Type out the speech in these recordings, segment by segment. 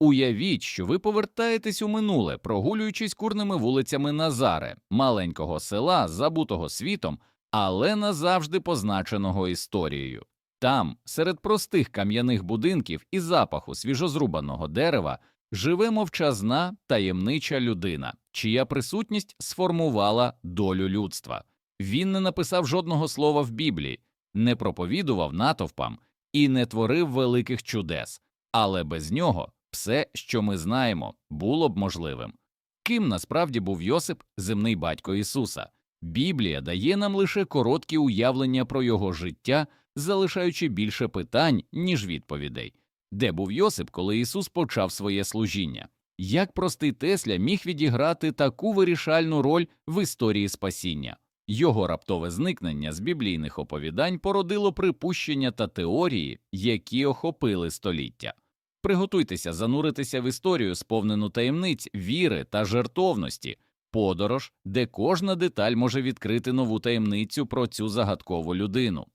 Уявіть, що ви повертаєтесь у минуле, прогулюючись курними вулицями Назаре, маленького села, забутого світом, але назавжди позначеного історією. Там, серед простих кам'яних будинків і запаху свіжозрубаного дерева, живе мовчазна таємнича людина, чия присутність сформувала долю людства. Він не написав жодного слова в Біблії, не проповідував натовпам і не творив великих чудес, але без нього все, що ми знаємо, було б можливим. Ким насправді був Йосип, земний батько Ісуса? Біблія дає нам лише короткі уявлення про його життя, залишаючи більше питань, ніж відповідей. Де був Йосип, коли Ісус почав своє служіння? Як простий Тесля міг відіграти таку вирішальну роль в історії спасіння? Його раптове зникнення з біблійних оповідань породило припущення та теорії, які охопили століття. Приготуйтеся зануритися в історію, сповнену таємниць, віри та жертовності, подорож, де кожна деталь може відкрити нову таємницю про цю загадкову людину.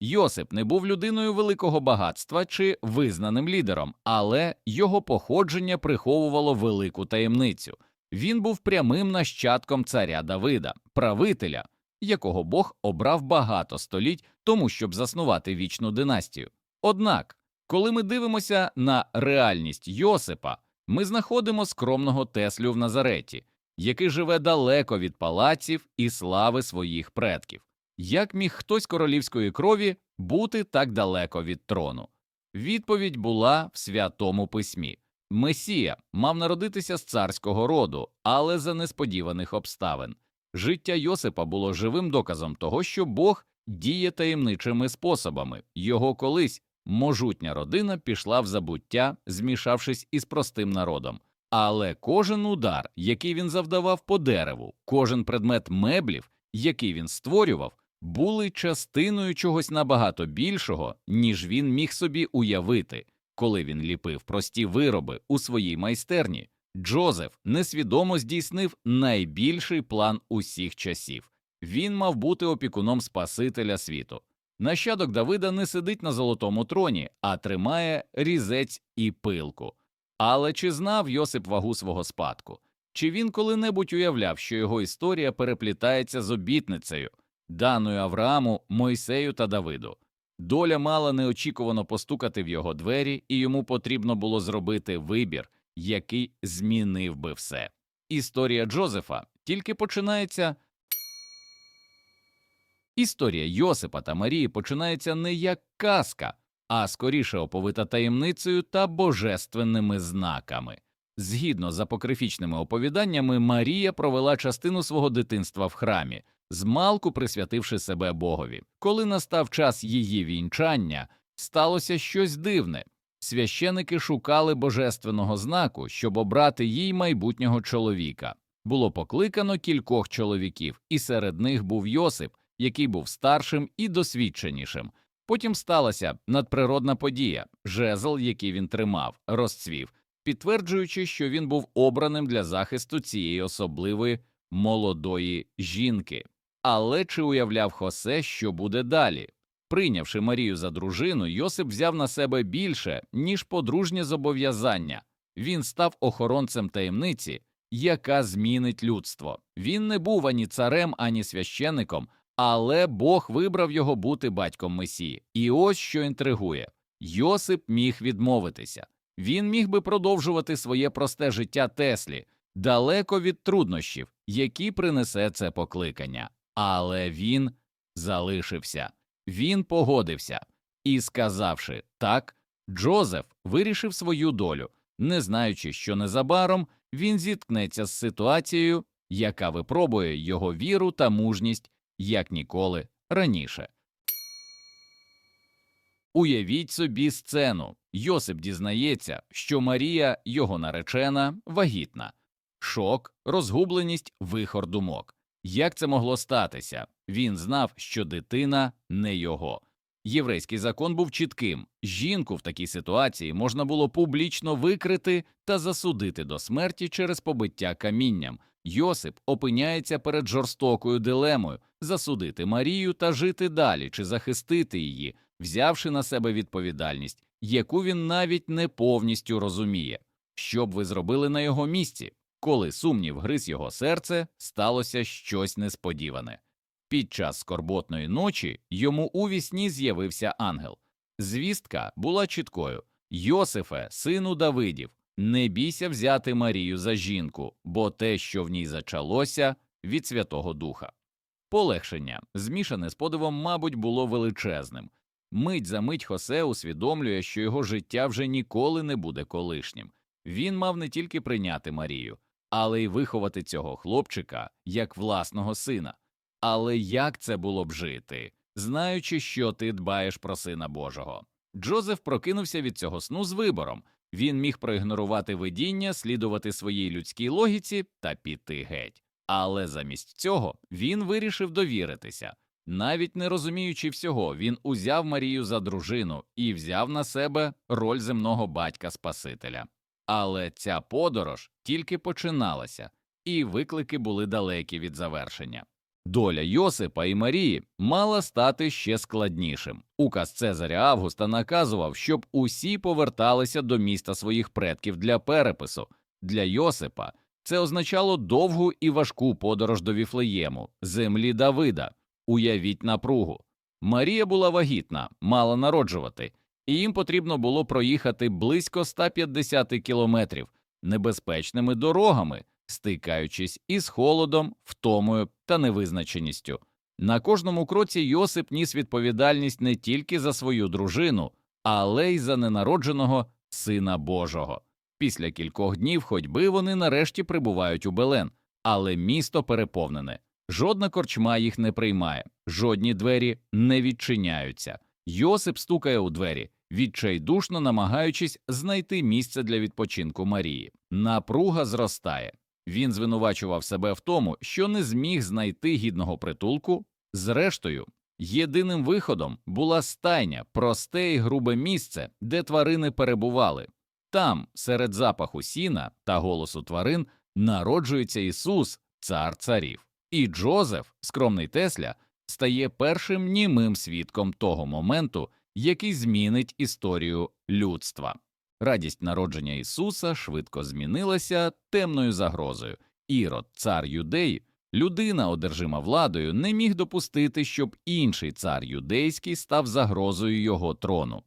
Йосип не був людиною великого багатства чи визнаним лідером, але його походження приховувало велику таємницю. Він був прямим нащадком царя Давида, правителя, якого Бог обрав багато століть тому, щоб заснувати вічну династію. Однак, коли ми дивимося на реальність Йосипа, ми знаходимо скромного Теслю в Назареті, який живе далеко від палаців і слави своїх предків. Як міг хтось королівської крові бути так далеко від трону? Відповідь була в святому письмі. Месія мав народитися з царського роду, але за несподіваних обставин. Життя Йосипа було живим доказом того, що Бог діє таємничими способами. Його колись можутня родина пішла в забуття, змішавшись із простим народом. Але кожен удар, який він завдавав по дереву, кожен предмет меблів, який він створював, були частиною чогось набагато більшого, ніж він міг собі уявити. Коли він ліпив прості вироби у своїй майстерні, Джозеф несвідомо здійснив найбільший план усіх часів. Він мав бути опікуном Спасителя світу. Нащадок Давида не сидить на золотому троні, а тримає різець і пилку. Але чи знав Йосип вагу свого спадку? Чи він коли-небудь уявляв, що його історія переплітається з обітницею, даною Аврааму, Мойсею та Давиду? Доля мала неочікувано постукати в його двері, і йому потрібно було зробити вибір, який змінив би все. Історія Джозефа тільки починається. Історія Йосипа та Марії починається не як казка, а скоріше оповита таємницею та божественними знаками. Згідно з апокрифічними оповіданнями, Марія провела частину свого дитинства в храмі, змалку присвятивши себе Богові. Коли настав час її вінчання, сталося щось дивне. Священики шукали божественного знаку, щоб обрати їй майбутнього чоловіка. Було покликано кількох чоловіків, і серед них був Йосип, який був старшим і досвідченішим. Потім сталася надприродна подія, жезл, який він тримав, розцвів, підтверджуючи, що він був обраним для захисту цієї особливої молодої жінки. Але чи уявляв Хосе, що буде далі? Прийнявши Марію за дружину, Йосип взяв на себе більше, ніж подружнє зобов'язання. Він став охоронцем таємниці, яка змінить людство. Він не був ані царем, ані священником, але Бог вибрав його бути батьком Месії. І ось що інтригує Йосип міг відмовитися. Він міг би продовжувати своє просте життя Теслі, далеко від труднощів, які принесе це покликання. Але він залишився, він погодився і, сказавши так, Джозеф вирішив свою долю, не знаючи, що незабаром він зіткнеться з ситуацією, яка випробує його віру та мужність як ніколи раніше. Уявіть собі сцену. Йосип дізнається, що Марія, його наречена, вагітна. Шок, розгубленість, вихор думок. Як це могло статися? Він знав, що дитина не його. Єврейський закон був чітким жінку в такій ситуації можна було публічно викрити та засудити до смерті через побиття камінням. Йосип опиняється перед жорстокою дилемою засудити Марію та жити далі чи захистити її, взявши на себе відповідальність яку він навіть не повністю розуміє. Що б ви зробили на його місці? Коли сумнів гриз його серце, сталося щось несподіване. Під час скорботної ночі йому у вісні з'явився ангел. Звістка була чіткою Йосифе, сину Давидів, не бійся взяти Марію за жінку, бо те, що в ній зачалося, від Святого Духа. Полегшення, змішане з подивом, мабуть, було величезним. Мить за мить Хосе усвідомлює, що його життя вже ніколи не буде колишнім. Він мав не тільки прийняти Марію, але й виховати цього хлопчика як власного сина. Але як це було б жити, знаючи, що ти дбаєш про сина Божого? Джозеф прокинувся від цього сну з вибором. Він міг проігнорувати видіння, слідувати своїй людській логіці та піти геть. Але замість цього він вирішив довіритися. Навіть не розуміючи всього, він узяв Марію за дружину і взяв на себе роль земного батька Спасителя. Але ця подорож тільки починалася, і виклики були далекі від завершення. Доля Йосипа і Марії мала стати ще складнішим. Указ Цезаря Августа наказував, щоб усі поверталися до міста своїх предків для перепису. Для Йосипа це означало довгу і важку подорож до Віфлеєму, землі Давида. Уявіть напругу. Марія була вагітна, мала народжувати, і їм потрібно було проїхати близько 150 кілометрів небезпечними дорогами, стикаючись із холодом, втомою та невизначеністю. На кожному кроці Йосип ніс відповідальність не тільки за свою дружину, але й за ненародженого сина Божого. Після кількох днів ходьби вони нарешті прибувають у Белен, але місто переповнене. Жодна корчма їх не приймає, жодні двері не відчиняються. Йосип стукає у двері, відчайдушно намагаючись знайти місце для відпочинку Марії. Напруга зростає. Він звинувачував себе в тому, що не зміг знайти гідного притулку. Зрештою, єдиним виходом була стайня, просте і грубе місце, де тварини перебували. Там, серед запаху сіна та голосу тварин, народжується Ісус, цар царів. І Джозеф, скромний Тесля, стає першим німим свідком того моменту, який змінить історію людства. Радість народження Ісуса швидко змінилася темною загрозою. Ірод, цар юдей, людина, одержима владою, не міг допустити, щоб інший цар юдейський став загрозою його трону.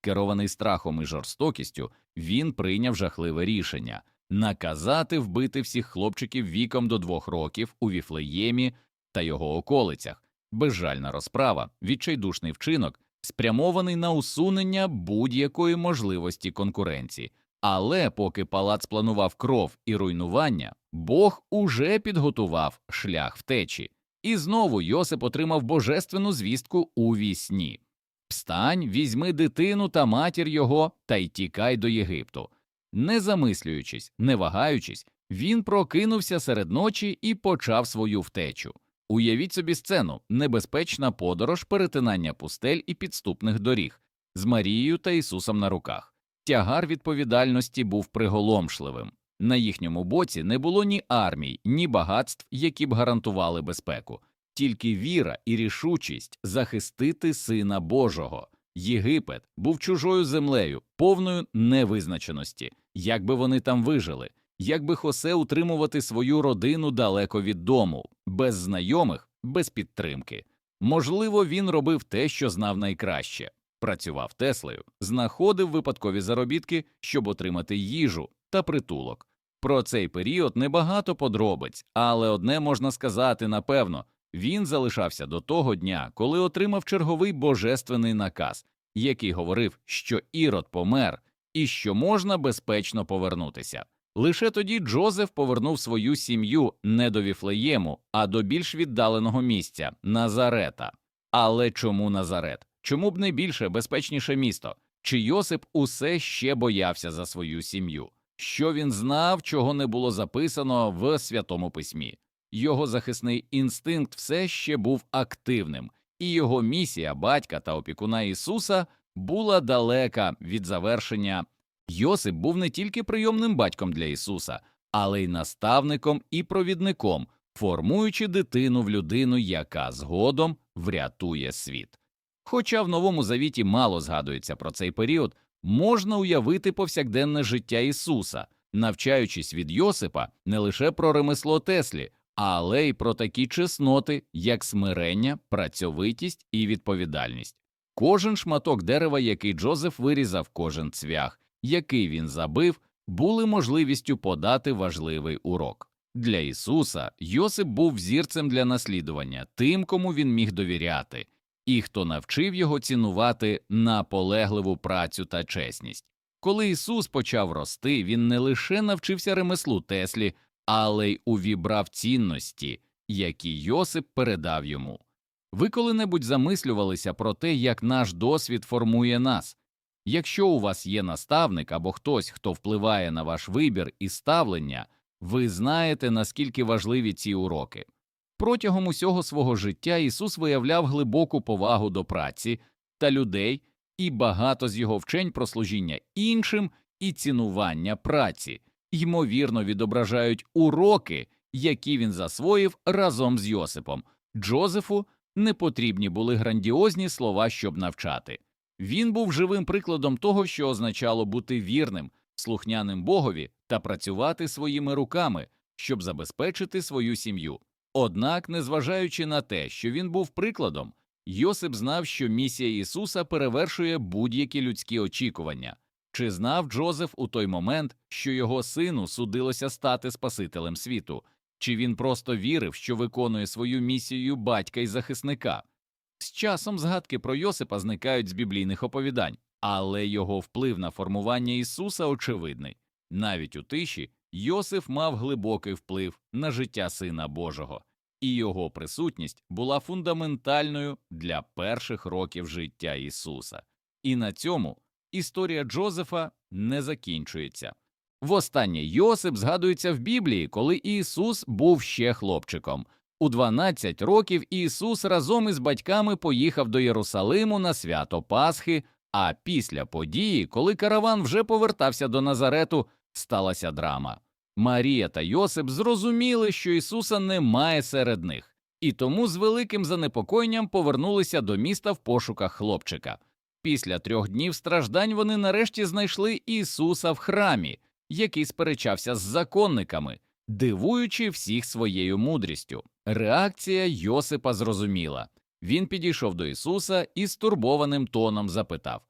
Керований страхом і жорстокістю, він прийняв жахливе рішення наказати вбити всіх хлопчиків віком до двох років у Віфлеємі та його околицях. Безжальна розправа, відчайдушний вчинок, спрямований на усунення будь-якої можливості конкуренції. Але поки палац планував кров і руйнування, Бог уже підготував шлях втечі, і знову Йосип отримав божественну звістку у вісні. Встань, візьми дитину та матір його та й тікай до Єгипту. Не замислюючись, не вагаючись, він прокинувся серед ночі і почав свою втечу. Уявіть собі сцену небезпечна подорож перетинання пустель і підступних доріг з Марією та Ісусом на руках. Тягар відповідальності був приголомшливим. На їхньому боці не було ні армій, ні багатств, які б гарантували безпеку, тільки віра і рішучість захистити Сина Божого. Єгипет був чужою землею, повною невизначеності, як би вони там вижили, як би Хосе утримувати свою родину далеко від дому, без знайомих, без підтримки. Можливо, він робив те, що знав найкраще працював Теслею, знаходив випадкові заробітки, щоб отримати їжу та притулок. Про цей період небагато подробиць, але одне можна сказати напевно він залишався до того дня, коли отримав черговий божественний наказ, який говорив, що Ірод помер і що можна безпечно повернутися. Лише тоді Джозеф повернув свою сім'ю не до Віфлеєму, а до більш віддаленого місця Назарета. Але чому Назарет? Чому б не більше безпечніше місто? Чи Йосип усе ще боявся за свою сім'ю? Що він знав, чого не було записано в святому письмі? Його захисний інстинкт все ще був активним, і його місія батька та опікуна Ісуса була далека від завершення. Йосип був не тільки прийомним батьком для Ісуса, але й наставником і провідником, формуючи дитину в людину, яка згодом врятує світ. Хоча в новому завіті мало згадується про цей період, можна уявити повсякденне життя Ісуса, навчаючись від Йосипа не лише про ремесло Теслі, але й про такі чесноти, як смирення, працьовитість і відповідальність. Кожен шматок дерева, який Джозеф вирізав, кожен цвях, який він забив, були можливістю подати важливий урок. Для Ісуса Йосип був взірцем для наслідування, тим, кому він міг довіряти, і хто навчив його цінувати наполегливу працю та чесність. Коли Ісус почав рости, він не лише навчився ремеслу Теслі, але й увібрав цінності, які Йосип передав йому. Ви коли-небудь замислювалися про те, як наш досвід формує нас? Якщо у вас є наставник або хтось, хто впливає на ваш вибір і ставлення, ви знаєте, наскільки важливі ці уроки. Протягом усього свого життя Ісус виявляв глибоку повагу до праці та людей, і багато з його вчень про служіння іншим і цінування праці, ймовірно, відображають уроки, які він засвоїв разом з Йосипом. Джозефу не потрібні були грандіозні слова, щоб навчати. Він був живим прикладом того, що означало бути вірним, слухняним Богові та працювати своїми руками, щоб забезпечити свою сім'ю. Однак, незважаючи на те, що він був прикладом, Йосип знав, що місія Ісуса перевершує будь-які людські очікування. Чи знав Джозеф у той момент, що його сину судилося стати Спасителем світу? Чи він просто вірив, що виконує свою місію батька і захисника? З часом згадки про Йосипа зникають з біблійних оповідань, але його вплив на формування Ісуса очевидний. Навіть у тиші Йосиф мав глибокий вплив на життя Сина Божого, і його присутність була фундаментальною для перших років життя Ісуса. І на цьому історія Джозефа не закінчується. Востаннє Йосип згадується в Біблії, коли Ісус був ще хлопчиком. У 12 років Ісус разом із батьками поїхав до Єрусалиму на свято Пасхи, а після події, коли караван вже повертався до Назарету, сталася драма. Марія та Йосип зрозуміли, що Ісуса немає серед них, і тому з великим занепокоєнням повернулися до міста в пошуках хлопчика. Після трьох днів страждань вони нарешті знайшли Ісуса в храмі, який сперечався з законниками, дивуючи всіх своєю мудрістю. Реакція Йосипа зрозуміла. Він підійшов до Ісуса і стурбованим тоном запитав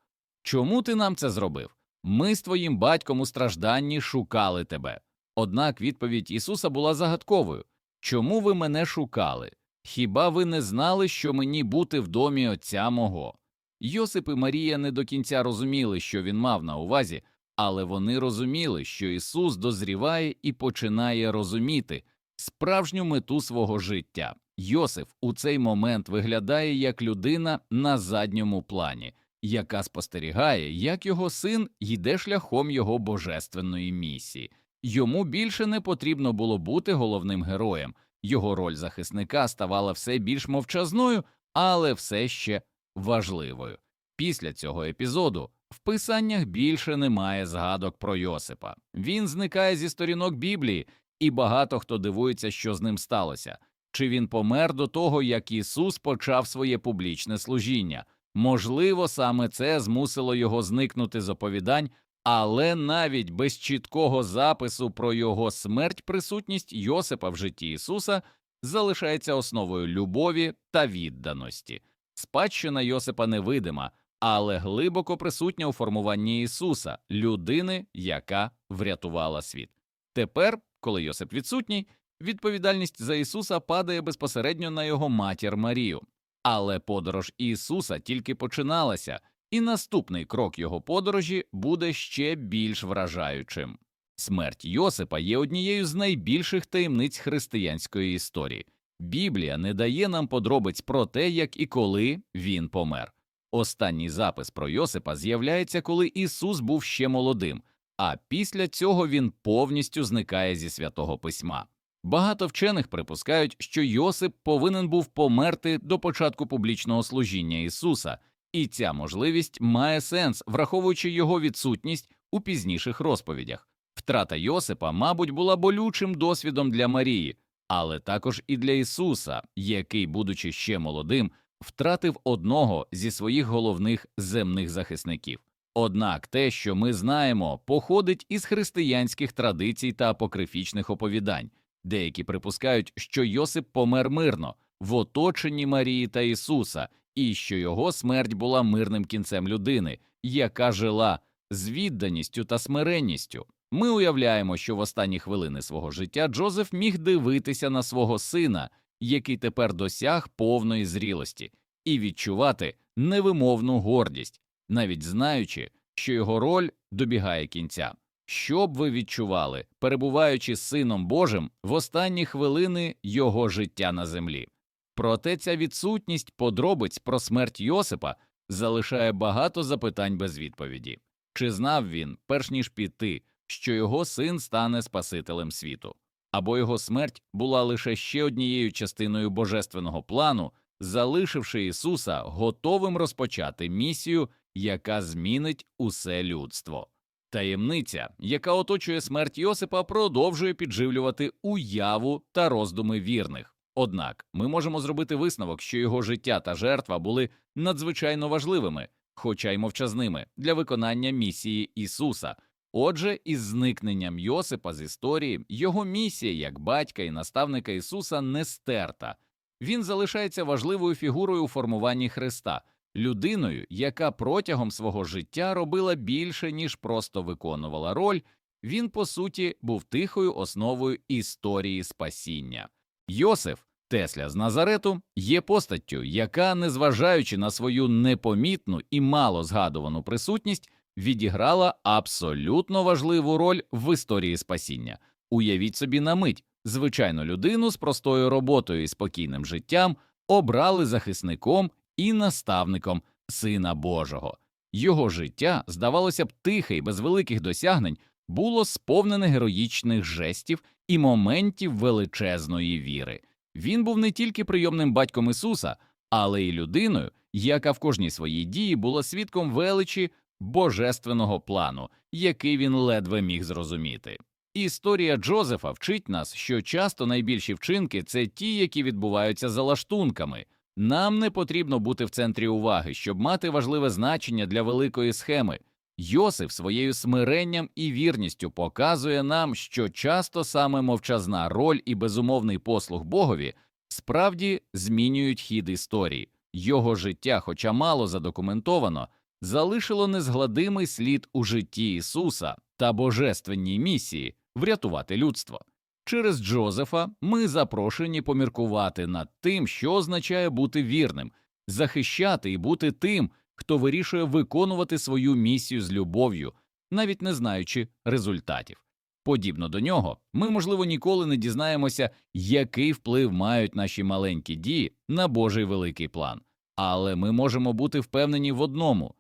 Чому ти нам це зробив? Ми з твоїм батьком у стражданні шукали тебе. Однак відповідь Ісуса була загадковою Чому ви мене шукали? Хіба ви не знали, що мені бути в домі Отця мого? Йосип і Марія не до кінця розуміли, що він мав на увазі, але вони розуміли, що Ісус дозріває і починає розуміти справжню мету свого життя. Йосиф у цей момент виглядає як людина на задньому плані, яка спостерігає, як його син йде шляхом його божественної місії. Йому більше не потрібно було бути головним героєм. Його роль захисника ставала все більш мовчазною, але все ще важливою. Після цього епізоду в писаннях більше немає згадок про Йосипа. Він зникає зі сторінок Біблії, і багато хто дивується, що з ним сталося. Чи він помер до того, як Ісус почав своє публічне служіння? Можливо, саме це змусило його зникнути з оповідань, але навіть без чіткого запису про його смерть присутність Йосипа в житті Ісуса залишається основою любові та відданості. Спадщина Йосипа невидима, але глибоко присутня у формуванні Ісуса, людини, яка врятувала світ. Тепер, коли Йосип відсутній, відповідальність за Ісуса падає безпосередньо на його матір Марію. Але подорож Ісуса тільки починалася, і наступний крок його подорожі буде ще більш вражаючим. Смерть Йосипа є однією з найбільших таємниць християнської історії. Біблія не дає нам подробиць про те, як і коли він помер. Останній запис про Йосипа з'являється, коли Ісус був ще молодим, а після цього він повністю зникає зі святого письма. Багато вчених припускають, що Йосип повинен був померти до початку публічного служіння Ісуса, і ця можливість має сенс, враховуючи його відсутність у пізніших розповідях. Втрата Йосипа, мабуть, була болючим досвідом для Марії, але також і для Ісуса, який, будучи ще молодим, втратив одного зі своїх головних земних захисників. Однак те, що ми знаємо, походить із християнських традицій та апокрифічних оповідань. Деякі припускають, що Йосип помер мирно в оточенні Марії та Ісуса, і що його смерть була мирним кінцем людини, яка жила з відданістю та смиренністю. Ми уявляємо, що в останні хвилини свого життя Джозеф міг дивитися на свого сина, який тепер досяг повної зрілості, і відчувати невимовну гордість, навіть знаючи, що його роль добігає кінця. Що б ви відчували, перебуваючи з Сином Божим в останні хвилини його життя на землі? Проте ця відсутність подробиць про смерть Йосипа залишає багато запитань без відповіді. Чи знав він, перш ніж піти, що його син стане Спасителем світу? Або його смерть була лише ще однією частиною божественного плану, залишивши Ісуса готовим розпочати місію, яка змінить усе людство. Таємниця, яка оточує смерть Йосипа, продовжує підживлювати уяву та роздуми вірних. Однак ми можемо зробити висновок, що його життя та жертва були надзвичайно важливими, хоча й мовчазними, для виконання місії Ісуса. Отже, із зникненням Йосипа з історії його місія як батька і наставника Ісуса не стерта. Він залишається важливою фігурою у формуванні Христа, людиною, яка протягом свого життя робила більше, ніж просто виконувала роль. Він, по суті, був тихою основою історії спасіння. Йосиф, Тесля з Назарету, є постаттю, яка, незважаючи на свою непомітну і мало згадувану присутність, відіграла абсолютно важливу роль в історії спасіння. Уявіть собі на мить, звичайну людину з простою роботою і спокійним життям обрали захисником і наставником Сина Божого. Його життя, здавалося б, тихе і без великих досягнень, було сповнене героїчних жестів і моментів величезної віри. Він був не тільки прийомним батьком Ісуса, але й людиною, яка в кожній своїй дії була свідком величі божественного плану, який він ледве міг зрозуміти. Історія Джозефа вчить нас, що часто найбільші вчинки це ті, які відбуваються за лаштунками. Нам не потрібно бути в центрі уваги, щоб мати важливе значення для великої схеми. Йосиф своєю смиренням і вірністю показує нам, що часто саме мовчазна роль і безумовний послуг Богові справді змінюють хід історії. Його життя, хоча мало задокументовано, залишило незгладимий слід у житті Ісуса та божественній місії врятувати людство. Через Джозефа ми запрошені поміркувати над тим, що означає бути вірним, захищати і бути тим, хто вирішує виконувати свою місію з любов'ю, навіть не знаючи результатів. Подібно до нього, ми, можливо, ніколи не дізнаємося, який вплив мають наші маленькі дії на Божий великий план. Але ми можемо бути впевнені в одному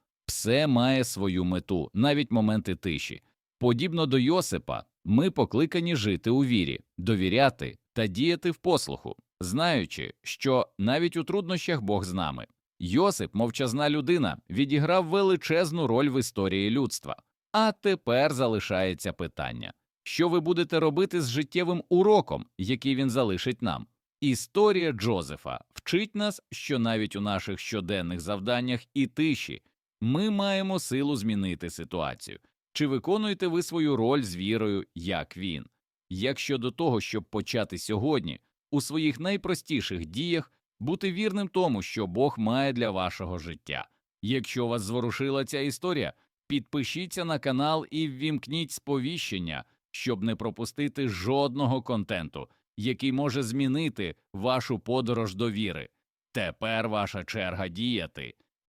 все має свою мету, навіть моменти тиші. Подібно до Йосипа, ми покликані жити у вірі, довіряти та діяти в послуху, знаючи, що навіть у труднощах Бог з нами. Йосип, мовчазна людина, відіграв величезну роль в історії людства. А тепер залишається питання що ви будете робити з життєвим уроком, який він залишить нам? Історія Джозефа вчить нас, що навіть у наших щоденних завданнях і тиші ми маємо силу змінити ситуацію. Чи виконуєте ви свою роль з вірою, як він? Як щодо того, щоб почати сьогодні у своїх найпростіших діях бути вірним тому, що Бог має для вашого життя. Якщо вас зворушила ця історія, підпишіться на канал і ввімкніть сповіщення, щоб не пропустити жодного контенту, який може змінити вашу подорож до віри. Тепер ваша черга діяти.